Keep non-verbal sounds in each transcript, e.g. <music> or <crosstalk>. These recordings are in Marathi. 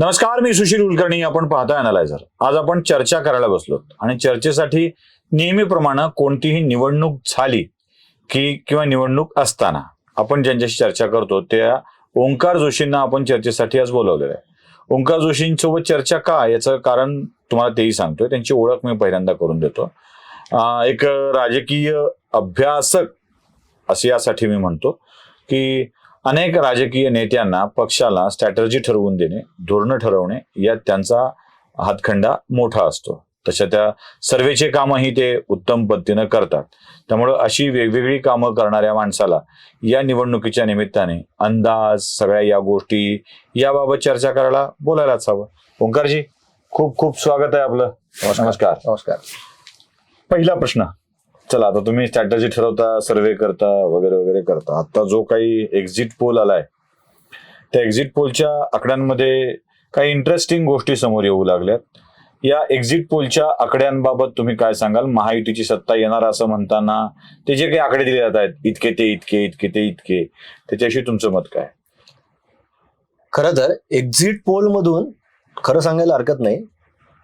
नमस्कार मी सुशील कुलकर्णी. आपण पाहता अनालायझर आज आपण चर्चा करायला बसलो आणि चर्चेसाठी नेहमीप्रमाणे कोणतीही निवडणूक झाली की किंवा निवडणूक असताना आपण ज्यांच्याशी चर्चा करतो त्या ओंकार जोशींना आपण चर्चेसाठी आज बोलवलेलं आहे. ओंकार जोशींसोबत चर्चा का? याचं कारण तुम्हाला तेही सांगतोय. त्यांची ओळख मी पहिल्यांदा करून देतो. एक राजकीय अभ्यासक असे यासाठी मी म्हणतो की अनेक राजकीय नेत्यांना पक्षाला स्ट्रॅटर्जी ठरवून देणे धोरणं ठरवणे यात त्यांचा हातखंडा मोठा असतो. तशा त्या सर्वेचे कामही ते उत्तम पद्धतीनं करतात. त्यामुळं अशी वेगवेगळी कामं करणाऱ्या माणसाला या निवडणुकीच्या निमित्ताने अंदाज सगळ्या या गोष्टी याबाबत चर्चा करायला बोलायलाच हवं. ओंकारजी खूप खूप स्वागत आहे आपलं. नमस्कार. नमस्कार. पहिला प्रश्न. चला आता तुम्ही स्ट्रॅटजी ठरवता सर्वे करता वगैरे वगैरे करता. आता जो काही एक्झिट पोल आलाय त्या एक्झिट पोलच्या आकड्यांमध्ये काही इंटरेस्टिंग गोष्टी समोर येऊ लागल्यात. या एक्झिट पोलच्या आकड्यांबाबत तुम्ही काय सांगाल? महायुतीची सत्ता येणार असं म्हणताना ते जे काही आकडे दिले जात आहेत इतके ते इतके इतके ते इतके त्याच्याशी तुमचं मत काय? खरं तर एक्झिट पोल मधून खरं सांगायला हरकत नाही.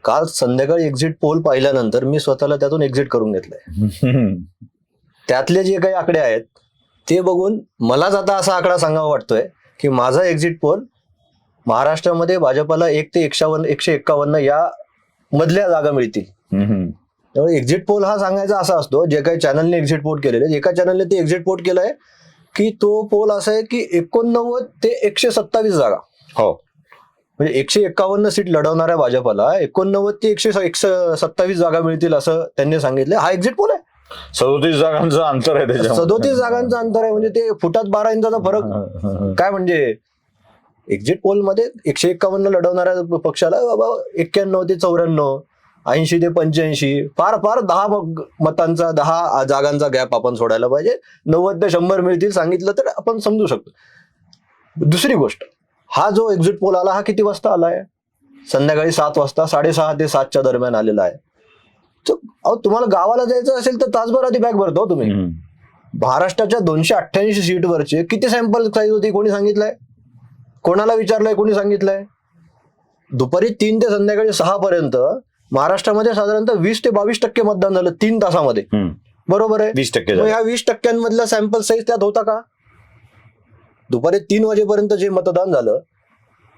काल संध्याकाळी एक्झिट पोल पाहिल्यानंतर मी स्वतःला त्यातून एक्झिट करून घेतलंय. <laughs> त्यातले जे काही आकडे आहेत ते बघून मलाच आता असा आकडा सांगावा वाटतोय की माझा एक्झिट पोल महाराष्ट्रामध्ये भाजपाला एक ते एकशावन्न एकशे एक्कावन्न या मधल्या जागा मिळतील. त्यामुळे एक्झिट पोल हा सांगायचा असा असतो जे काही चॅनलने एक्झिट पोल केलेले एका चॅनलने ते एक्झिट पोल केलंय की तो पोल असा आहे की एकोणनव्वद ते एकशे सत्तावीस जागा. हो. म्हणजे एकशे एक्कावन्न सीट लढवणाऱ्या भाजपाला एकोणनव्वद ते एकशे सत्तावीस जागा मिळतील असं त्यांनी सांगितलं. हा एक्झिट पोल आहे. सदोतीस जागांचं अंतर आहे त्याच्यामध्ये. सदोतीस जागांचं अंतर आहे. म्हणजे ते फुटात बारा इंचाचा फरक काय म्हणजे एक्झिट पोलमध्ये एकशे एक्कावन्न लढवणाऱ्या पक्षाला बाबा एक्क्याण्णव ते चौऱ्याण्णव ऐंशी ते पंच्याऐंशी फार फार दहा मतांचा दहा जागांचा गॅप आपण सोडायला पाहिजे. नव्वद ते शंभर मिळतील सांगितलं तर आपण समजू शकतो. दुसरी गोष्ट हा जो एक्झिट पोल आला हा किती वाजता आलाय? संध्याकाळी सात वाजता साडेसहा ते सातच्या दरम्यान आलेला आहे. अहो तुम्हाला गावाला जायचं असेल तर तासभर आधी बॅग भरतो हो तुम्ही. महाराष्ट्राच्या दोनशे अठ्ठ्याऐंशी सीटवरचे किती सॅम्पल साईज होती कोणी सांगितलंय? कोणाला विचारलंय कोणी सांगितलंय? दुपारी तीन ते संध्याकाळी सहा पर्यंत महाराष्ट्रामध्ये साधारणतः वीस ते बावीस टक्के मतदान झालं तीन तासामध्ये. बरोबर आहे? वीस टक्के. ह्या वीस टक्क्यांमधला सॅम्पल साईज त्यात होता का? दुपारी तीन वाजेपर्यंत जे मतदान झालं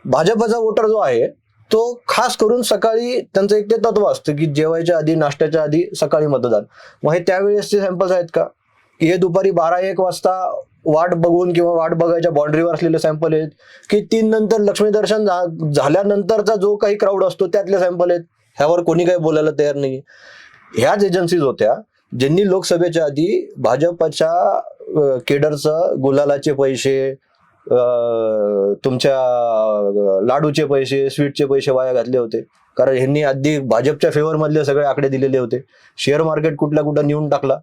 भाजपचा वोटर जो आहे तो खास करून सकाळी त्यांचं एक ते तत्व असतं की जेवायच्या आधी नाश्त्याच्या आधी सकाळी मतदान. मग हे त्यावेळेसचे सॅम्पल्स आहेत का? की हे दुपारी बारा एक वाजता वाट बघून किंवा वाट बघायच्या बाउंड्रीवर असलेले सॅम्पल आहेत की तीन नंतर लक्ष्मी दर्शन झा- झाल्यानंतरचा जो काही क्राऊड असतो त्यातले सॅम्पल आहेत? ह्यावर कोणी काही बोलायला तयार नाही ह्याच एजन्सीज होत्या ज्यांनी लोकसभेच्या आधी भाजपच्या केडरचं गुलालाचे पैसे तुमच्या लाडूचे पैसे स्वीटचे पैसे वाया घातले होते. कारण ह्यांनी आधी भाजपच्या फेवर मधले सगळे आकडे दिलेले होते. शेअर मार्केट कुठला कुठं नेऊन टाकला.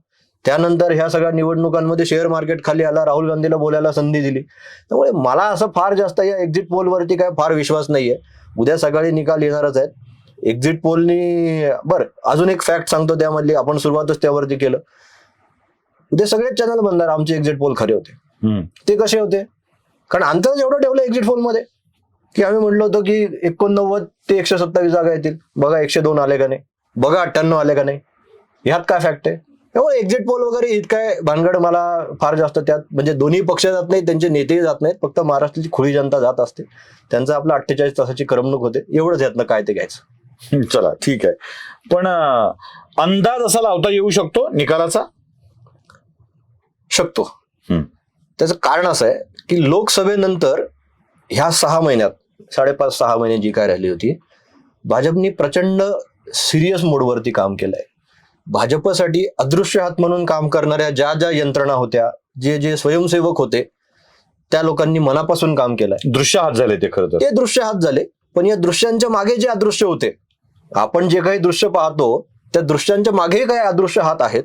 त्यानंतर ह्या सगळ्या निवडणुकांमध्ये शेअर मार्केट खाली आला राहुल गांधीला बोलायला संधी दिली. त्यामुळे मला असं फार जास्त या एक्झिट पोलवरती काय फार विश्वास नाहीये. उद्या सकाळी निकाल येणारच आहेत. एक्झिट पोलनी बरं अजून एक फॅक्ट सांगतो त्यामधली आपण सुरुवातच त्यावरती केलं. उद्या सगळेच चॅनल बनणार आमचे एक्झिट पोल खरे होते. ते कसे होते? कारण अंतर एवढं ठेवलं एक्झिट पोलमध्ये की आम्ही म्हणलो होतो की एकोणनव्वद ते एकशे सत्तावीस जागा येतील. बघा एकशे दोन आले का नाही? बघा अठ्ठ्याण्णव आले का नाही? ह्यात काय फॅक्ट आहे? त्यामुळे एक्झिट पोल वगैरे इतकाय भानगड मला फार जास्त त्यात म्हणजे दोन्ही पक्ष जात नाहीत त्यांचे नेतेही जात नाहीत फक्त महाराष्ट्राची खुळी जनता जात असते. त्यांचं आपलं अठ्ठेचाळीस तासाची करमणूक होते. एवढंच यातनं काय ते घ्यायचं. <laughs> चला ठीक आहे. पण अंदाज असा लावता येऊ शकतो निकालाचा? शकतो. त्याचं कारण असं आहे की लोकसभेनंतर ह्या सहा महिन्यात साडेपाच सहा महिने जी काय राहिली होती भाजपनी प्रचंड सिरियस मोडवरती काम केलंय. भाजपसाठी अदृश्य हात म्हणून काम करणाऱ्या ज्या ज्या यंत्रणा होत्या जे जे स्वयंसेवक होते त्या लोकांनी मनापासून काम केलंय. दृश्य हात झाले ते खरं तर. ते दृश्य हात झाले पण या दृश्यांच्या मागे जे अदृश्य होते आपण जे काही दृश्य पाहतो त्या दृश्यांच्या मागेही काही अदृश्य हात आहेत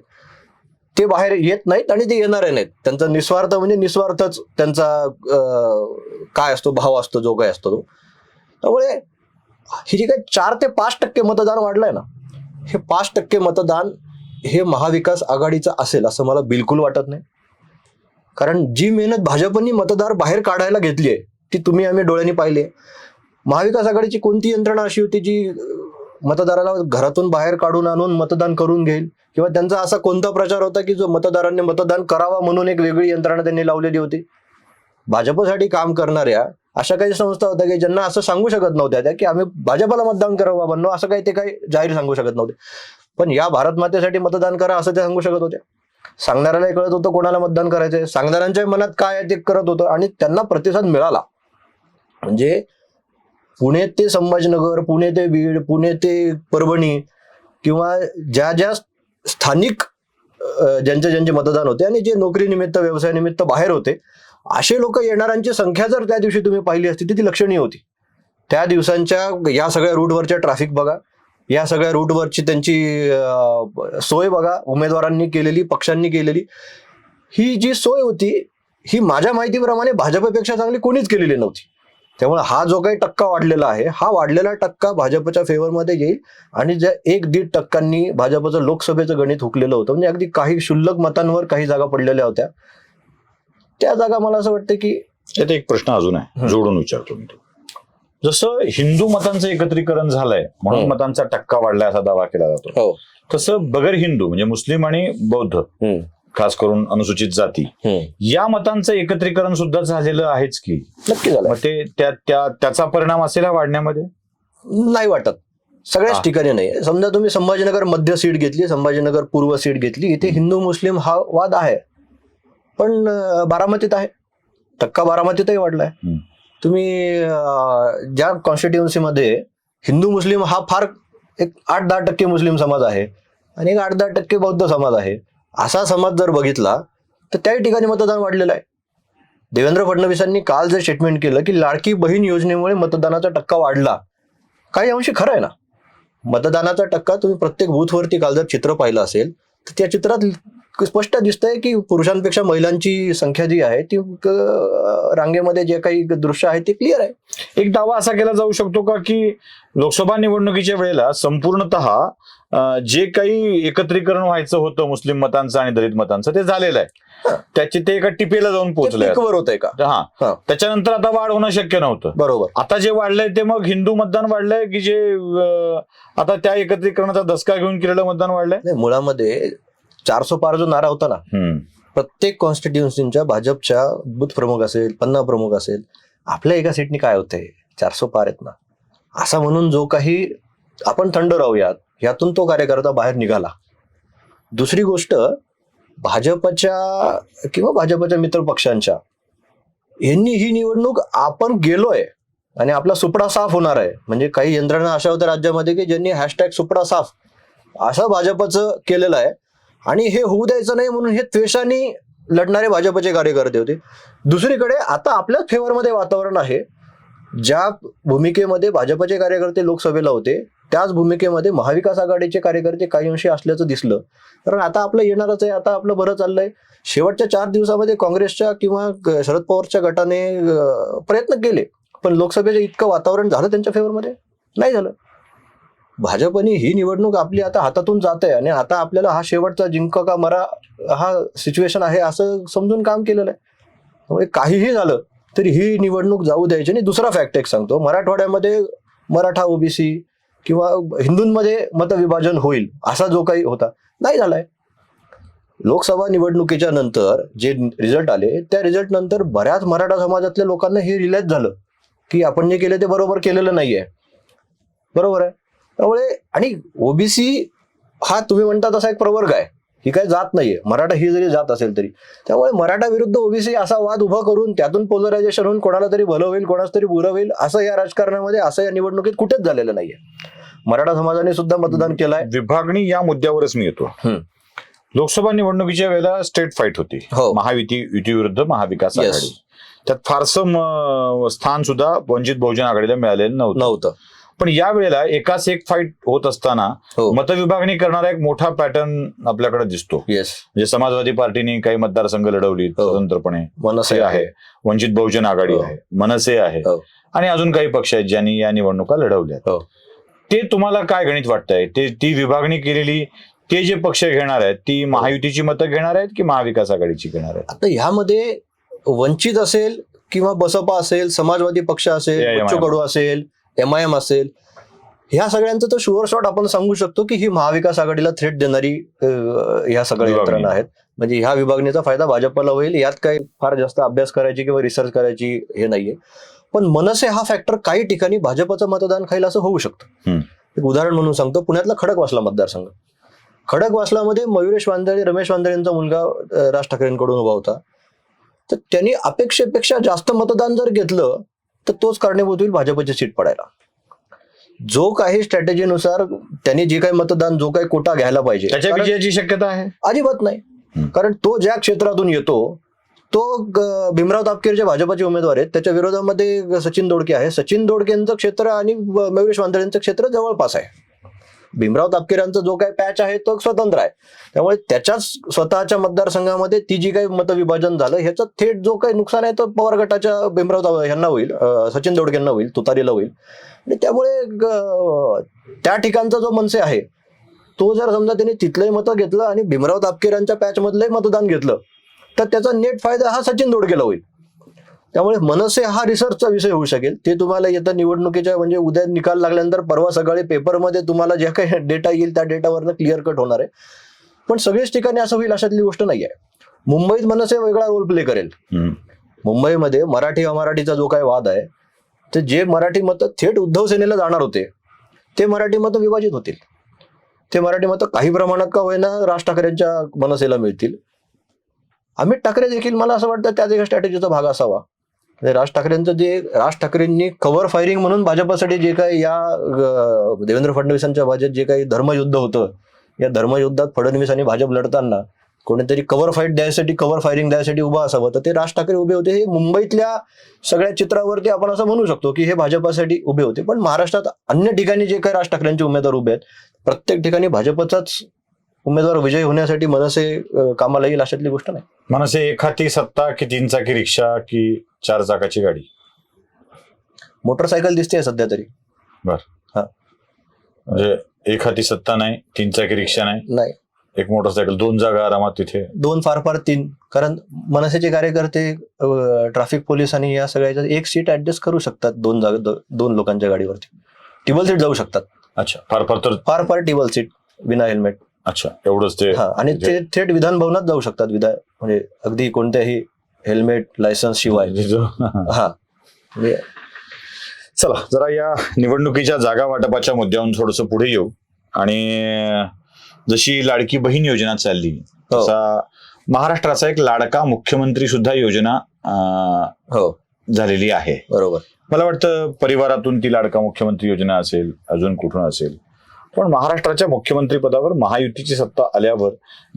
ते बाहेर येत नाहीत आणि ते येणारे नाहीत. त्यांचा निस्वार्थ म्हणजे निस्वार्थच त्यांचा काय असतो भाव असतो जो काय असतो तो. त्यामुळे हे जे काही चार ते पाच टक्के मतदान वाढलंय ना हे पाच टक्के मतदान हे महाविकास आघाडीचं असेल असं मला बिलकुल वाटत नाही. कारण जी मेहनत भाजपनी मतदार बाहेर काढायला घेतली आहे ती तुम्ही आम्ही डोळ्यांनी पाहिली आहे. महाविकास आघाडीची कोणती यंत्रणा अशी होती जी मतदाराला घरातून बाहेर काढून आणून मतदान करून घेईल. किंवा त्यांचा असा कोणता प्रचार होता की जो मतदारांनी मतदान करावा म्हणून एक वेगळी यंत्रणा त्यांनी लावलेली होती? भाजपसाठी काम करणाऱ्या अशा काही संस्था होत्या की ज्यांना असं सांगू शकत नव्हत्या त्या की आम्ही भाजपला मतदान करावं बाबांनो असं काही ते काही जाहीर सांगू शकत नव्हते. पण या भारत मातेसाठी मतदान करा असं ते सांगू शकत होते सांगणाऱ्यालाही कळत होतं कोणाला मतदान करायचंय. सांगणाऱ्यांच्या मनात काय आहे ते करत होतं आणि त्यांना प्रतिसाद मिळाला. म्हणजे पुणे ते संभाजीनगर पुणे ते बीड पुणे ते परभणी किंवा ज्या ज्या स्थानिक ज्यांचे ज्यांचे मतदान होते आणि जे नोकरीनिमित्त व्यवसायानिमित्त बाहेर होते असे लोक येणाऱ्यांची संख्या जर त्या दिवशी तुम्ही पाहिली असती ती लक्षणीय होती. त्या दिवसांच्या या सगळ्या रूटवरच्या ट्रॅफिक बघा या सगळ्या रूटवरची त्यांची सोय बघा उमेदवारांनी केलेली पक्षांनी केलेली. ही जी सोय होती ही माझ्या माहितीप्रमाणे भाजपपेक्षा चांगली कोणीच केलेली नव्हती. त्यामुळे हा जो काही टक्का वाढलेला आहे हा वाढलेला टक्का भाजपच्या फेवरमध्ये येईल आणि ज्या एक दीड टक्क्यांनी भाजपचं लोकसभेचं गणित हुकलेलं होतं म्हणजे अगदी काही क्षुल्लक मतांवर काही जागा पडलेल्या होत्या. त्या जागा मला असं वाटतं की यात एक प्रश्न अजून आहे. जोडून विचारतो मी जसं हिंदू मतांचं एकत्रीकरण झालंय म्हणून. मतांचा टक्का वाढलाय असा दावा केला जातो. हो. तसं बगर हिंदू म्हणजे मुस्लिम आणि बौद्ध खास करून अनुसूचित जाती. या मतांचं एकत्रीकरण सुद्धा झालेलं आहेच की. नक्की झालं मग ते त्या त्या त्याचा परिणाम असेल हा वाढण्यामध्ये? नाही वाटत. सगळ्याच हा. ठिकाणी नाही. समजा तुम्ही संभाजीनगर मध्य सीट घेतली संभाजीनगर पूर्व सीट घेतली इथे हिंदू मुस्लिम हा वाद आहे. पण अं, बारामतीत आहे. टक्का बारामतीतही वाढलाय. हम्म. तुम्ही अं, ज्या कॉन्स्टिट्युन्सीमध्ये हिंदू मुस्लिम हा फार एक आठ दहा टक्के मुस्लिम समाज आहे आणि एक आठ दहा टक्के बौद्ध समाज आहे. असा समाज जर बघितला तर त्याही ठिकाणी मतदान वाढलेलं आहे. देवेंद्र फडणवीसांनी काल जे स्टेटमेंट केलं की लाडकी बहीण योजनेमुळे मतदानाचा टक्का वाढला काही अंशी खरं आहे ना? मतदानाचा टक्का तुम्ही प्रत्येक बूथवरती काल जर चित्र पाहिलं असेल तर त्या चित्रात स्पष्ट दिसतंय की पुरुषांपेक्षा महिलांची संख्या जी आहे ती रांगेमध्ये जे काही दृश्य आहे ते क्लिअर आहे. एक दावा असा केला जाऊ शकतो का की लोकसभा निवडणुकीच्या वेळेला संपूर्णतः जे काही एकत्रीकरण व्हायचं होतं मुस्लिम मतांचं आणि दलित मतांचं ते झालेलं आहे. त्याची ते एका टिपेला जाऊन पोहोचलंय होत आहे का? हा. त्याच्यानंतर आता वाढ होणं शक्य नव्हतं. बरोबर. आता जे वाढलंय ते मग हिंदू मतदान वाढलंय की जे आता त्या एकत्रीकरणाचा धसका घेऊन केलेलं मतदान वाढलंय? मुळामध्ये चारसो पार जो नारा होता ना. प्रत्येक कॉन्स्टिट्युन्सीच्या भाजपच्या बूथ प्रमुख असेल पन्ना प्रमुख असेल आपल्या एका सीटनी काय होतंय? चारसो पार आहेत ना. असा म्हणून जो काही आपण थंड राहूयात यातून तो कार्यकर्ता बाहेर निघाला. दुसरी गोष्ट भाजपच्या किंवा भाजपच्या मित्र पक्षांच्या यांनी ही निवडणूक आपण गेलोय आणि आपला सुपडा साफ होणार आहे. म्हणजे काही यंत्रणा अशा होत्या राज्यामध्ये की ज्यांनी हॅशटॅग सुपडा साफ असं भाजपचं केलेलं आहे. आणि हे होऊ द्यायचं नाही म्हणून हे त्वेषाने लढणारे भाजपचे कार्यकर्ते होते. दुसरीकडे आता आपल्याच फेवरमध्ये वातावरण आहे. ज्या भूमिकेमध्ये भाजपचे कार्यकर्ते लोकसभेला होते त्याच भूमिकेमध्ये महाविकास आघाडीचे कार्यकर्ते काही अंशी असल्याचं दिसलं. कारण आता आपलं येणारच आहे आता आपलं बरं चाललंय. शेवटच्या चार दिवसामध्ये काँग्रेसच्या किंवा शरद पवारच्या गटाने प्रयत्न केले. पण लोकसभेचं इतकं वातावरण झालं त्यांच्या फेवरमध्ये? नाही झालं. भाजपने ही निवडणूक आपली आता हातातून जात आहे आणि आता आपल्याला हा शेवटचा जिंक का मरा हा सिच्युएशन आहे असं समजून काम केलेलं आहे. त्यामुळे काहीही झालं तरी ही निवडणूक जाऊ द्यायची. आणि दुसरा फॅक्ट एक सांगतो. मराठवाड्यामध्ये मराठा ओबीसी किंवा हिंदूंमध्ये मतविभाजन होईल असा जो काही होता नाही झालाय. लोकसभा निवडणुकीच्या नंतर जे रिझल्ट आले त्या रिझल्ट नंतर बऱ्याच मराठा समाजातल्या लोकांना हे रिलाईज झालं की आपण जे केलं ते बरोबर केलेलं नाहीये. बरोबर आहे? त्यामुळे आणि ओबीसी हा तुम्ही म्हणता तसा एक प्रवर्ग आहे ही काय जात नाहीये. मराठा ही जरी जात असेल तरी. त्यामुळे मराठा विरुद्ध ओबीसी असा वाद उभा करून त्यातून पोलरायझेशन होऊन कोणाला तरी भलं होईल कोणाच तरी बुरं होईल असं या राजकारणामध्ये असं या निवडणुकीत कुठेच झालेलं नाहीये. मराठा समाजाने सुद्धा मतदान केलंय. विभागणी या मुद्द्यावरच मी येतो. लोकसभा निवडणुकीच्या वेळेला स्टेट फाईट होती. हो. महायुती युती विरुद्ध महाविकास Yes. आघाडी. त्यात फारसं स्थान सुद्धा वंचित बहुजन आघाडीला मिळालेलं नव्हतं. नव्हतं. पण या वेळेला एकाच एक फाईट होत असताना हो. मतविभागणी करणारा एक मोठा पॅटर्न आपल्याकडे दिसतो. येस म्हणजे समाजवादी पार्टीने काही मतदारसंघ लढवली हो. स्वतंत्रपणे. मनसे ते आहे. वंचित बहुजन आघाडी हो. आहे. मनसे आहे. हो. आणि अजून काही पक्ष आहेत ज्यांनी या निवडणुका लढवल्या हो. ते तुम्हाला काय गणित वाटतंय? ते ती विभागणी केलेली ते जे पक्ष घेणार आहेत ती महायुतीची मतं घेणार आहेत की महाविकास आघाडीची घेणार आहेत? आता ह्यामध्ये वंचित असेल किंवा बसपा असेल समाजवादी पक्ष असेल कडू असेल एम आय एम असेल ह्या सगळ्यांचं तर शुअर शॉट आपण सांगू शकतो की ही महाविकास आघाडीला थ्रेट देणारी ह्या सगळ्या. यंत्रणा आहेत. म्हणजे ह्या विभागणीचा फायदा भाजपला होईल यात काही फार जास्त अभ्यास करायची किंवा रिसर्च करायची हे नाहीये. पण मनसे हा फॅक्टर काही ठिकाणी भाजपचं मतदान खाईल असं होऊ शकतं. हम्म. एक उदाहरण म्हणून सांगतो पुण्यातला खडकवासला मतदारसंघ. खडकवासलामध्ये मयुरेश वांदळे रमेश वांदळे यांचा मुलगा राज ठाकरेंकडून उभा होता. तर त्यांनी अपेक्षेपेक्षा जास्त मतदान जर घेतलं तर तोच कारणीभूत होईल भाजपची सीट पडायला. जो काही स्ट्रॅटेजीनुसार त्यांनी जे काही मतदान जो काही कोटा घ्यायला पाहिजे. त्याच्या विजयाची शक्यता आहे? अजिबात नाही. कारण तो ज्या क्षेत्रातून येतो तो ग- भीमराव तापकीर जे भाजपाचे उमेदवार आहेत त्याच्या विरोधामध्ये सचिन दोडके आहे. सचिन दोडकेंचं क्षेत्र आणि मयुरेश वांदळेंचं क्षेत्र जवळपास आहे. भीमराव तापकीरांचा जो काही पॅच आहे तो स्वतंत्र आहे. त्यामुळे त्याच्याच स्वतःच्या मतदारसंघामध्ये ती जी काही मतविभाजन झालं ह्याचं थेट जो काही नुकसान आहे तो पवार गटाच्या भीमराव यांना होईल सचिन दोडकेंना होईल तुतारीला होईल. आणि त्यामुळे त्या ठिकाणचा जो मनसे आहे तो जर समजा त्यांनी तिथलंही मतं घेतलं आणि भीमराव तापकीरांच्या पॅचमधलंही मतदान घेतलं तर त्याचा नेट फायदा हा सचिन दोडकेला होईल. त्यामुळे मनसे हा रिसर्चचा विषय होऊ शकेल. ते तुम्हाला येत्या निवडणुकीच्या म्हणजे उद्या निकाल लागल्यानंतर परवा सकाळी पेपरमध्ये तुम्हाला जे काही डेटा येईल त्या डेटावरनं क्लिअर कट होणार आहे. पण सगळ्याच ठिकाणी असं होईल अशातली गोष्ट नाही आहे मुंबईत मनसे वेगळा रोल प्ले करेल. मुंबईमध्ये मराठी अमराठीचा जो काही वाद आहे ते जे मराठी मतं थेट उद्धव सेनेला जाणार होते ते मराठी मतं विभाजित होतील. ते मराठी मतं काही प्रमाणात का होईना राज ठाकरेंच्या मनसेला मिळतील. अमित ठाकरे देखील मला असं वाटतं त्याच एका स्ट्रॅटेजीचा भाग असावा. म्हणजे राज ठाकरेंचं जे राज ठाकरेंनी कव्हर फायरिंग म्हणून भाजपासाठी जे काही या देवेंद्र फडणवीसांच्या भाजप जे काही धर्मयुद्ध होतं या धर्मयुद्धात फडणवीस आणि भाजप लढताना कोणीतरी कव्हर फाईट द्यायसाठी कव्हर फायरिंग द्यायसाठी उभा असावं तर ते राज ठाकरे उभे होते. हे मुंबईतल्या सगळ्या चित्रावरती आपण असं म्हणू शकतो की हे भाजपासाठी उभे होते. पण महाराष्ट्रात अन्य ठिकाणी जे काही राज ठाकरेंचे उमेदवार उभे आहेत प्रत्येक ठिकाणी भाजपचाच उमेदवार विजयी होण्यासाठी मनसे कामाला येईल अशातली गोष्ट नाही. मनसे एक हाती सत्ता की तीन चाकी रिक्षा की चार चाकाची गाडी? मोटरसायकल दिसते सध्या तरी. म्हणजे एक हाती सत्ता नाही तीन चाकी रिक्षा नाही नाही. एक मोटरसायकल दोन जागा आरामात तिथे? दोन फार फार तीन. कारण मनसेचे कार्यकर्ते ट्रॅफिक पोलीस आणि या सगळ्याच्या एक सीट ऍडजस्ट करू शकतात दोन जागा दो- दोन लोकांच्या गाडीवरती. टिबल सीट जाऊ शकतात. अच्छा. फार फार तर फार फार टिबल सीट विना हेल्मेट. अच्छा एवढंच ते हा आणि ते थेट विधान भवनात जाऊ शकतात विधान म्हणजे अगदी कोणत्याही हेल्मेट लायसन्स शिवाय. जो- हा. म्हणजे चला जरा या निवडणुकीच्या जागा वाटपाच्या मुद्द्यावरून थोडस पुढे येऊ. आणि जशी लाडकी बहीण योजना चालली हो. तसा महाराष्ट्राचा एक लाडका मुख्यमंत्री सुद्धा योजना हो. झालेली आहे. बरोबर. मला वाटतं परिवारातून ती लाडका मुख्यमंत्री योजना असेल अजून कुठून असेल पण महाराष्ट्राच्या मुख्यमंत्री पदावर महायुतीची सत्ता आल्यावर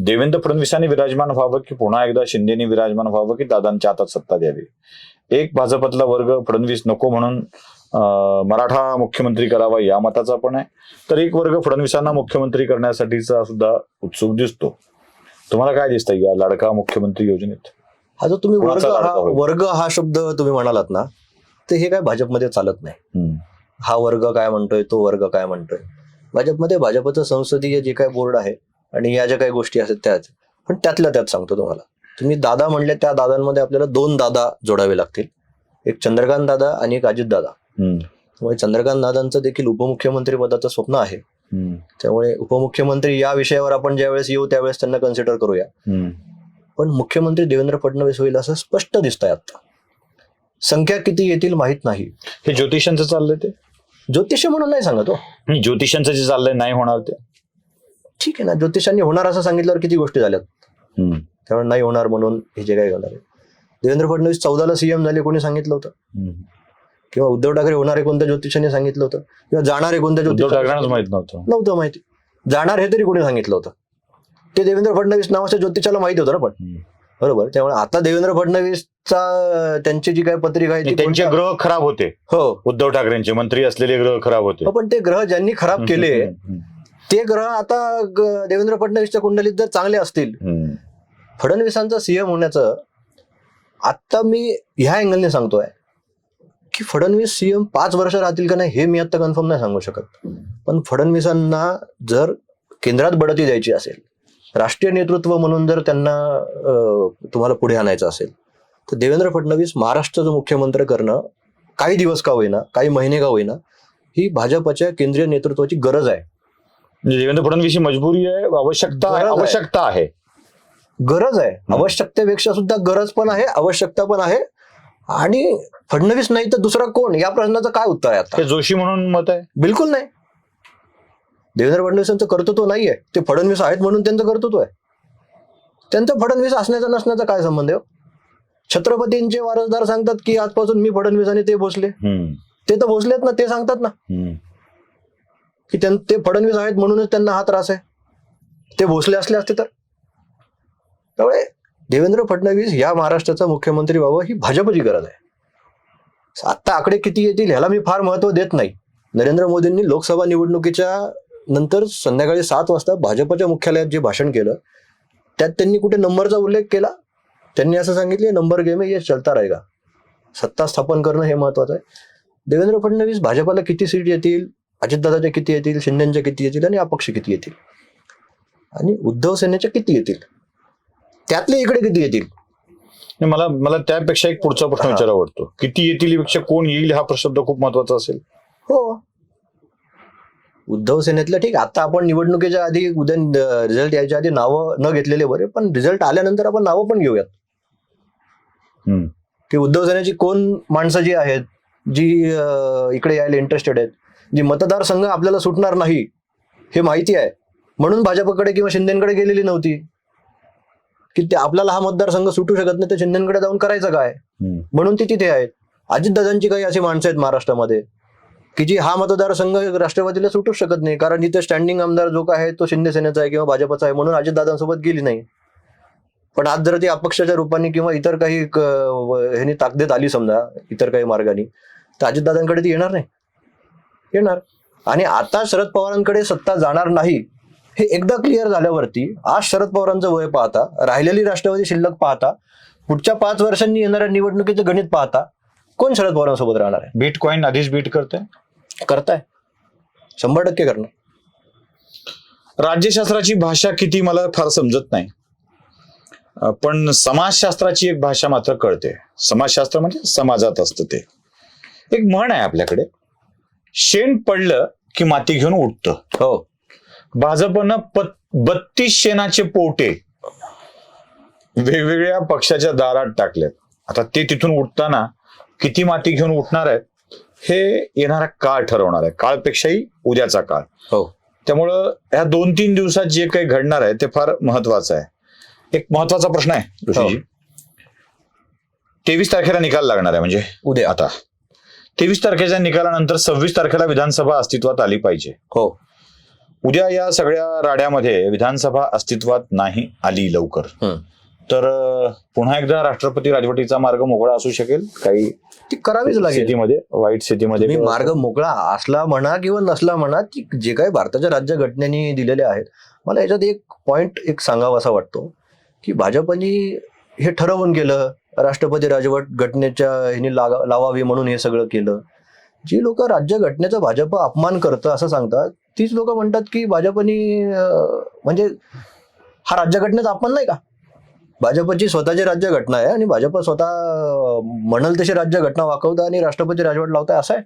देवेंद्र फडणवीसांनी विराजमान व्हावं की पुन्हा एकदा शिंदेनी विराजमान व्हावं की दादांच्या हातात सत्ता द्यावी? एक भाजपातला वर्ग फडणवीस नको म्हणून मराठा मुख्यमंत्री करावा या मताचा पण आहे. तर एक वर्ग फडणवीसांना मुख्यमंत्री करण्यासाठीचा सुद्धा उत्सुक दिसतो. तुम्हाला काय दिसतं या लाडका मुख्यमंत्री योजनेत? हा जो तुम्ही वर्ग हा? वर्ग हा शब्द तुम्ही म्हणालात ना तर हे काय भाजपमध्ये चालत नाही. हा वर्ग काय म्हणतोय तो वर्ग काय म्हणतोय? भाजपमध्ये भाजपचं संसदीय जे काय बोर्ड आहे आणि या ज्या काही गोष्टी आहेत त्याच पण त्यातल्या त्यात सांगतो तुम्हाला. तुम्ही दादा म्हणले त्या दादांमध्ये आपल्याला दोन दादा जोडावे लागतील. एक चंद्रकांत दादा आणि एक अजित दादा. त्यामुळे चंद्रकांत दादांचं देखील उपमुख्यमंत्री पदाचं स्वप्न आहे. त्यामुळे उपमुख्यमंत्री या विषयावर आपण ज्यावेळेस येऊ त्यावेळेस त्यांना कन्सिडर करूया. पण मुख्यमंत्री देवेंद्र फडणवीस होईल असं स्पष्ट दिसतंय आता संख्या किती येतील माहीत नाही. हे ज्योतिषांचं चाललंय ते? ज्योतिष म्हणून नाही सांगत. हो नाही, ज्योतिषांचं जे चाललंय नाही होणार ते. ठीक आहे ना ज्योतिषांनी होणार असं सांगितल्यावर किती गोष्टी झाल्यात. हम्म. त्यामुळे नाही होणार म्हणून हे जे काही होणार आहे. देवेंद्र फडणवीस चौदाला सीएम झाले कोणी सांगितलं होतं? हम्म. किंवा उद्धव ठाकरे होणार कोणत्या ज्योतिषाने सांगितलं होतं? किंवा जाणार आहे कोणत्या उद्धव ठाकरेंनाच माहीत नव्हतं. नव्हतं माहिती. जाणार हे तरी कोणी सांगितलं होतं? ते देवेंद्र फडणवीस नावाच्या ज्योतिषाला माहिती होतं ना पण. हम्म. बरोबर. त्यामुळे आता देवेंद्र फडणवीसचा त्यांची जी काही पत्रिका आहे त्यांचे ग्रह खराब होते. हो. उद्धव ठाकरेंचे मंत्री असलेले ग्रह खराब होते. हो, पण ते ग्रह ज्यांनी खराब केले. ते ग्रह आता देवेंद्र फडणवीसच्या कुंडलीत जर चांगले असतील. फडणवीसांचा सीएम होण्याचं आता मी ह्या अँगलने सांगतोय की फडणवीस सीएम पाच वर्ष राहतील का नाही हे मी आता कन्फर्म नाही सांगू शकत. पण फडणवीसांना जर केंद्रात बढती द्यायची असेल राष्ट्रीय नेतृत्व म्हणून जर त्यांना तुम्हाला पुढे आणायचं असेल तर देवेंद्र फडणवीस महाराष्ट्राचं मुख्यमंत्री करणं काही दिवस का होईना काही महिने का होईना ही भाजपच्या केंद्रीय नेतृत्वाची गरज आहे. म्हणजे देवेंद्र फडणवीस ही मजबुरी आहे आवश्यकता आहे. आवश्यकता आहे. गरज आहे. आवश्यकतेपेक्षा सुद्धा गरज पण आहे आवश्यकता पण आहे. आणि फडणवीस नाही तर दुसरा कोण? या प्रश्नाचं काय उत्तर आहे आता? जोशी म्हणून मत आहे. बिलकुल नाही. देवेंद्र फडणवीसांचं कर्तृत्व नाहीये. ते फडणवीस आहेत म्हणून त्यांचं कर्तृत्व आहे. त्यांचं फडणवीस असण्याचा नसण्याचा काय संबंध आहे हो? छत्रपतींचे वारसदार सांगतात की आजपासून मी फडणवीस आणि ते भोसले. ते तर भोसलेत ना ते सांगतात ना. की ते फडणवीस आहेत म्हणूनच त्यांना हा त्रास आहे. ते भोसले असले असते तर. त्यामुळे देवेंद्र फडणवीस या महाराष्ट्राचा मुख्यमंत्री व्हावं ही भाजपची गरज आहे. आता आकडे किती येतील ह्याला मी फार महत्त्व देत नाही. नरेंद्र मोदींनी लोकसभा निवडणुकीच्या नंतर संध्याकाळी सात वाजता भाजपच्या मुख्यालयात जे भाषण केलं त्यात त्यांनी कुठे नंबरचा उल्लेख केला? त्यांनी असं सांगितले नंबर गेम ये चलता रहेगा. सत्ता स्थापन करणं हे महत्वाचं आहे. देवेंद्र फडणवीस भाजपाला किती सीट येतील अजितदादाच्या किती येतील शिंदेच्या किती येतील आणि अपक्ष किती येतील? आणि उद्धव सेनेच्या किती येतील? त्यातले इकडे किती येतील? मला मला त्यापेक्षा एक पुढचा प्रश्न हा. विचारावा वाटतो. किती येतील पेक्षा कोण येईल हा शब्द खूप महत्त्वाचा असेल. हो. उद्धव सेनेतलं ठीक आता आपण निवडणुकीच्या आधी उद्या रिझल्ट यायच्या आधी नावं न घेतलेले बरे पण रिझल्ट आल्यानंतर आपण नावं पण घेऊयात. की उद्धव सेनेची कोण माणसं जी आहेत जी इकडे यायला इंटरेस्टेड आहेत जी मतदारसंघ आपल्याला सुटणार नाही हे माहिती आहे. म्हणून भाजपकडे किंवा शिंदेकडे गेलेली नव्हती. की ते आपल्याला हा मतदारसंघ सुटू शकत नाही तर शिंदेकडे जाऊन करायचं काय. म्हणून ती तिथे आहेत. अजितदादांची काही अशी माणसं आहेत महाराष्ट्रामध्ये. की जी हा मतदारसंघ राष्ट्रवादीला सुटूच शकत नाही. कारण इथे स्टँडिंग आमदार जो काय आहे तो शिंदे सेनेचा आहे किंवा भाजपचा आहे म्हणून अजितदादांसोबत गेली नाही. पण आज जर ती अपक्षाच्या रूपाने किंवा इतर काही क- ताकदेत ह्यांनी आली समजा इतर काही मार्गाने तर अजितदादांकडे ती येणार नाही. येणार. आणि आता शरद पवारांकडे सत्ता जाणार नाही हे एकदा क्लिअर झाल्यावरती आज शरद पवारांचं वय पाहता राहिलेली राष्ट्रवादी शिल्लक पाहता पुढच्या पाच वर्षांनी येणाऱ्या निवडणुकीचं गणित पाहता कोण शरद पवारांसोबत राहणार आहे? बिटकॉइन आधीच बीट करते करताय. शंभर टक्के करणार. राज्यशास्त्राची भाषा किती मला फार समजत नाही. पण समाजशास्त्राची एक भाषा मात्र कळते. समाजशास्त्र म्हणजे समाजात असतं ते. एक म्हण आहे आपल्याकडे. शेण पडलं की माती घेऊन उठतं. हो. भाजपनं बत्तीस शेणाचे पोटे वेगवेगळ्या पक्षाच्या दारात टाकलेत. आता ते तिथून उठताना किती माती घेऊन उठणार आहेत हे येणारा काळ ठरवणार आहे. काळपेक्षाही उद्याचा काळ. हो. त्यामुळं ह्या दोन तीन दिवसात जे काही घडणार आहे ते फार महत्वाचं आहे. एक महत्त्वाचा प्रश्न आहे ऋषीजी तेवीस तारखेला निकाल लागणार आहे म्हणजे उद्या आता. तेवीस तारखेच्या निकालानंतर सव्वीस तारखेला विधानसभा अस्तित्वात आली पाहिजे. हो. उद्या या सगळ्या राड्यामध्ये विधानसभा अस्तित्वात नाही आली लवकर. तर पुन्हा एकदा राष्ट्रपती राजवटीचा मार्ग मोकळा असू शकेल काही ती करावीच लागेल. स्थितीमध्ये वाईट स्थितीमध्ये तुम्ही मार्ग मोकळा असला म्हणा किंवा नसला म्हणा की जे काही भारताच्या राज्यघटनेने दिलेले आहेत मला याच्यात एक पॉइंट एक सांगावा असा वाटतो की भाजपनी हे ठरवून केलं राष्ट्रपती राजवट घटनेच्या ह्यानी लागा- लावावी म्हणून हे सगळं केलं. जी लोक राज्यघटनेचा भाजप अपमान करतं असं सांगतात तीच लोक म्हणतात की भाजपनी अं, म्हणजे हा राज्यघटनेचा अपमान नाही का? भाजपची स्वतःची राज्यघटना आहे आणि भाजप स्वतः म्हणल तशी राज्यघटना वाकवतं आणि राष्ट्रपती राजवट लावताय असं आहे.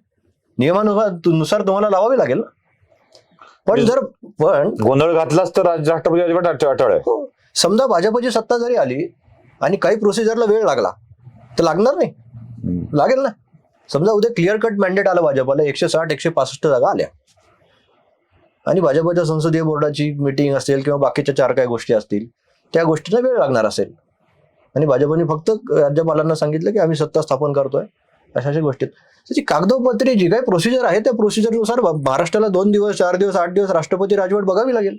नियमानुसार नुसार तुम्हाला लावावी लागेल. ना पण जर पण गोंधळ घातलाच तर राष्ट्रपती राजवट अट- अटळ आहे. हो, समजा भाजपची सत्ता जरी आली आणि काही प्रोसिजरला वेळ लागला तर लागणार नाही. लागेल ना. समजा उद्या क्लिअर कट मॅन्डेट आलं भाजपला एकशे साठ एकशे पासष्ट जागा आल्या. आणि भाजपच्या संसदीय बोर्डाची मिटिंग असेल किंवा बाकीच्या चार काही गोष्टी असतील त्या गोष्टीला वेळ लागणार असेल. आणि भाजपने फक्त राज्यपालांना सांगितलं की आम्ही सत्ता स्थापन करतोय अशा अशा गोष्टी. त्याची कागदोपत्री जी काही प्रोसिजर आहे त्या प्रोसिजरनुसार महाराष्ट्राला दोन दिवस चार दिवस आठ दिवस राष्ट्रपती राजवट बघावी लागेल.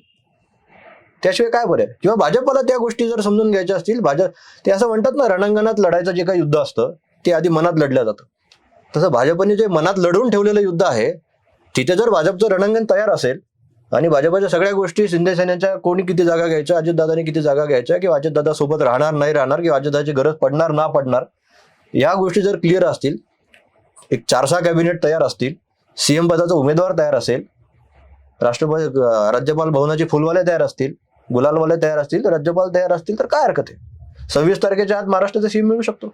त्याशिवाय काय बरं आहे? किंवा भाजपला त्या गोष्टी जर समजून घ्यायच्या असतील भाजप ते असं म्हणतात ना रणांगणात लढायचं जे काही युद्ध असतं ते आधी मनात लढलं जातं. तसं भाजपने जे मनात लढवून ठेवलेलं युद्ध आहे तिथे जर भाजपचं रणांगण तयार असेल आणि भाजपच्या सगळ्या गोष्टी शिंदे सेनेच्या कोणी किती जागा घ्यायच्या अजितदादाने किती जागा घ्यायच्या किंवा अजितदादा सोबत राहणार नाही राहणार किंवा अजितदाची गरज पडणार ना पडणार या गोष्टी जर क्लिअर असतील एक चार सहा कॅबिनेट तयार असतील सीएम पदाचा उमेदवार तयार असेल राष्ट्रपती राज्यपाल भवनाची फुलवाले तयार असतील गुलालवाले तयार असतील तर राज्यपाल तयार असतील तर काय हरकत आहे? सव्वीस तारखेच्या आत महाराष्ट्राचा सीएम मिळू शकतो.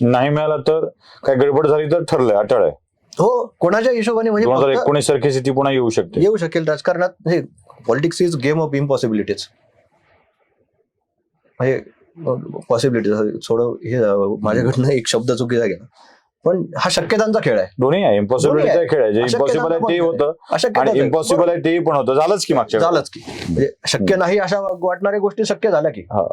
नाही मिळाला तर काय गडबड झाली तर ठरलंय अटळ आहे. हो कोणाच्या हिशोबाने दोन हजार म्हणजे फक्त एकोणीस सारखी स्थिती पुन्हा येऊ शकते. येऊ शकेल. राजकारणात हे politics is game of impossibilities म्हणजे पॉसिबिलिटीज थोडं हे माझ्याकडनं एक शब्द चुकीचा गेला. पण हा शक्यतांचा खेळ आहे. दोन्ही आहे. इम्पॉसिबिलिटीचा खेळ आहे. जे अशक्य इम्पॉसिबल आहे पण होतं. अशक्य आणि झालं. इम्पॉसिबल आहे. तेही पण होतं. झालंच की मागच्या वेळेला. झालंच की. म्हणजे शक्य नाही अशा वाटणाऱ्या गोष्टी शक्य झाल्या की. हा.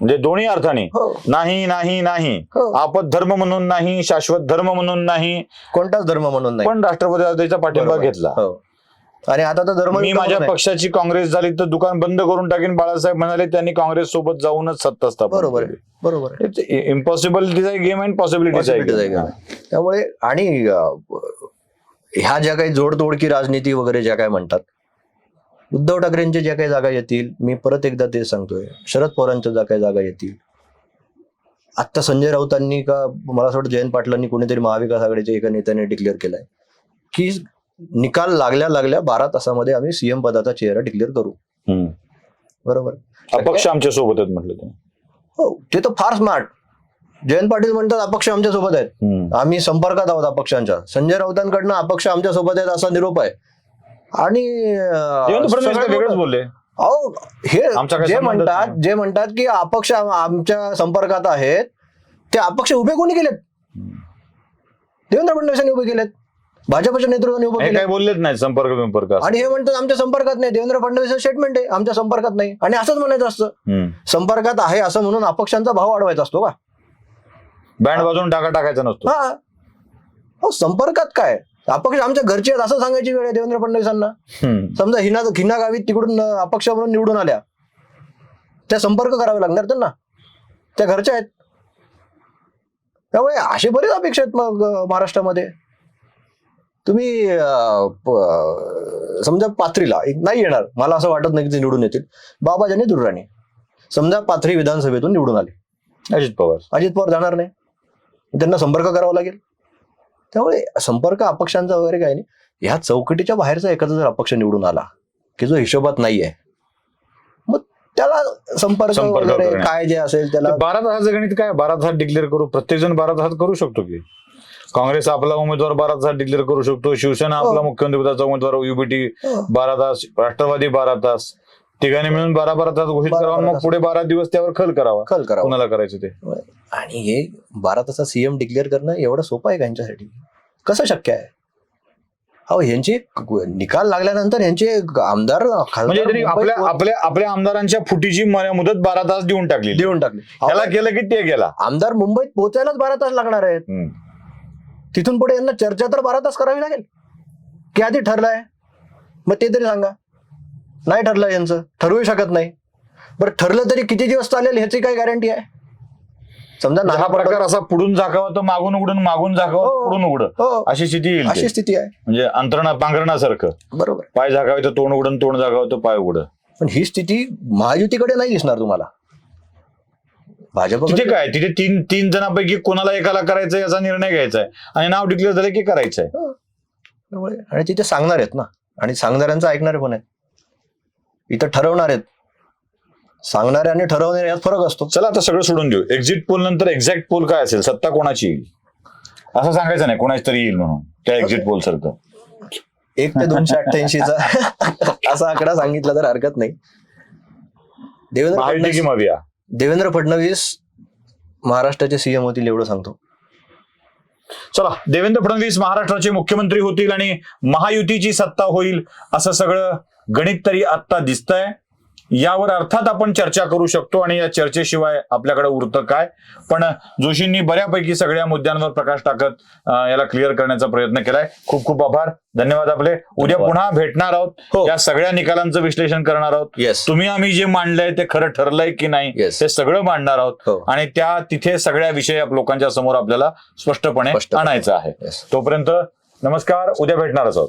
म्हणजे दोन्ही अर्थाने. हो. नाही नाही नाही. हो. आपत धर्म म्हणून नाही शाश्वत धर्म म्हणून नाही. कोणताच धर्म म्हणून नाही. पण राष्ट्रपती पाठिंबा बरोबर. घेतला. हो. आणि आता तर धर्म मी माझ्या पक्षाची काँग्रेस झाली तर दुकान बंद करून टाकेन. बाळासाहेब म्हणाले त्यांनी काँग्रेस सोबत जाऊनच सत्ता स्थापन बरोबर आहे. बरोबर आहे. इम्पॉसिबिलिटीचा गेम आहे पॉसिबिलिटीचा Possibilities आहे का? त्यामुळे आणि अं, ह्या ज्या काही जोडतोडकी राजनीती वगैरे ज्या काय म्हणतात उद्धव ठाकरेंच्या ज्या काही जागा येतील मी परत एकदा ते सांगतोय. शरद पवारांच्या ज्या काही जागा येतील. आत्ता संजय राऊतांनी का मला असं वाटतं जयंत पाटलांनी कोणीतरी महाविकास आघाडीच्या एका नेत्याने डिक्लेअर केलाय. की निकाल लागल्या लागल्या बारा तासामध्ये आम्ही सीएम पदाचा चेहरा डिक्लेअर करू. बरोबर. अपक्ष आमच्यासोबत आहेत म्हटलं हो ते तर फार स्मार्ट जयंत पाटील म्हणतात अपक्ष आमच्यासोबत आहेत. आम्ही संपर्कात आहोत अपक्षांच्या. संजय राऊतांकडनं अपक्ष आमच्यासोबत आहेत असा निरोप आहे. आणि सगळ्यात वेगळंच बोलले. अहो हे जे म्हणतात. जे म्हणतात की अपक्ष आम- आमच्या संपर्कात आहेत ते अपक्ष उभे कोणी केलेत? देवेंद्र फडणवीसांनी उभे केलेत. भाजपच्या नेतृत्वाने उभे केले बोललेच नाही संपर्क विंपर्क असं. आणि हे म्हणतात आमच्या संपर्कात नाही. देवेंद्र फडणवीस स्टेटमेंट आहे. आमच्या संपर्कात नाही. आणि असंच म्हणायचं असतं. संपर्कात आहे असं म्हणून अपक्षांचा भाव वाढवायचा असतो का? बँड वाजवून टाका टाकायचा नसतो. हा. हो संपर्कात काय? अपक्ष आमच्या घरचे आहेत असं सांगायची वेळ आहे देवेंद्र फडणवीसांना. समजा हिना हिना गावीत तिकडून अपक्ष म्हणून निवडून आल्या. त्या संपर्क करावे लागणार त्यांना. त्या घरच्या आहेत. त्यामुळे असे बरेच अपेक्षा आहेत मग महाराष्ट्रामध्ये. तुम्ही समजा पाथरीला एक नाही येणार. मला असं वाटत नाही की ते निवडून येतील. बाबाजानी दुर्राणी. समजा पाथरी विधानसभेतून निवडून आले. अजित पवार. अजित पवार जाणार नाही. त्यांना संपर्क करावा लागेल. त्यामुळे संपर्क अपक्षांचा वगैरे काही नाही ह्या चौकटीच्या बाहेरचा एखादा जर अपक्ष निवडून आला की जो हिशोबात नाहीये मग त्याला संपर्क वगैरे. काय जे असेल त्याला बारा तासाचं गणित काय बारा तासात डिक्लेअर करू प्रत्येक जण बारा तासात करू शकतो की काँग्रेस आपला उमेदवार बारा तासात डिक्लेअर करू शकतो शिवसेना हो. आपला मुख्यमंत्री पदाचा उमेदवार युबीटी हो. बारा तास राष्ट्रवादी बारा तास तिघांनी मिळून बारा बारा तास घोषित बारा- करावा बारा मग तास. पुढे बारा दिवस त्यावर खल करावा. खल करावा. कुणाला करायचं ते? आणि हे बारा तासात सीएम डिक्लेअर करणं एवढं सोपं आहे का यांच्यासाठी? कसं शक्य आहे? अहो यांचे निकाल लागल्यानंतर यांचे आमदार खासदार म्हणजे त्यांनी मुंबईत आपल्या आपल्या आपल्या आमदारांच्या फुटीची म- मुदत बारा तास देऊन टाकली देऊन टाकले. त्याला अहो, केलं की ते गेला. आमदार मुंबईत पोहोचायलाच बारा तास लागणार आहेत. हम्म. तिथून पुढे यांना चर्चा तर बारा तास करावी लागेल. की आधी ठरलंय. मग ते तरी सांगा. नाही ठरलं यांचं. ठरवू शकत नाही. बरं ठरलं तरी किती दिवस चालेल ह्याची काय गॅरंटी आहे? समजा म्हणजे हा प्रकार असा पुढून झाकावा तर मागून उघडून मागून झाकावा हो. पुढून उघड. हो. अशी स्थिती येईल. अशी स्थिती आहे. म्हणजे अंतरणा पांघरणासारखं. बरोबर. पाय झाकावे तर तोंड उघडून तोंड झाकावं तर पाय उघड. पण ही स्थिती महायुतीकडे नाही दिसणार तुम्हाला. भाजप तिथे काय? तिथे तीन तीन जणांपैकी कोणाला एकाला करायचं याचा निर्णय घ्यायचा आहे. आणि नाव डिक्लेअर झालं की करायचं आहे आणि तिथे सांगणार आहेत ना. आणि सांगणाऱ्यांचं ऐकणारे पण आहेत. इथं ठरवणार आहेत. सांगणारे आणि ठरवणारे यात फरक असतो. चला आता सगळं सोडून देऊ. एक्झिट पोल नंतर एक्झॅक्ट पोल काय असेल? सत्ता कोणाची येईल? असं सांगायचं नाही. कोणाच तरी येईल म्हणून. त्या एक्झिट पोल सारखं. एक ते दोनशे अठ्ठ्याऐंशीचा असा आकडा सांगितला तर हरकत नाही. देवेंद्र फडणवीस देवेंद्र फडणवीस महाराष्ट्राचे सीएम होतील एवढं सांगतो. चला देवेंद्र फडणवीस महाराष्ट्राचे मुख्यमंत्री होतील आणि महायुतीची सत्ता होईल असं सगळं गणित तरी आत्ता दिसतंय. यावर अर्थात आपण चर्चा करू शकतो आणि या चर्चेशिवाय आपल्याकडे उरतं काय. पण जोशींनी बऱ्यापैकी सगळ्या मुद्द्यांवर प्रकाश टाकत याला क्लिअर करण्याचा प्रयत्न केलाय. खूप खूप आभार. धन्यवाद आपले. उद्या. पुन्हा भेटणार आहोत. हो. या सगळ्या निकालांचं विश्लेषण करणार आहोत. तुम्ही आम्ही जे मांडलंय ते खरं ठरलंय की नाही. ते सगळं मांडणार आहोत. हो. आणि त्या तिथे सगळ्या विषय लोकांच्या समोर आपल्याला स्पष्टपणे. आणायचं आहे. तोपर्यंत नमस्कार. उद्या भेटणारच आहोत.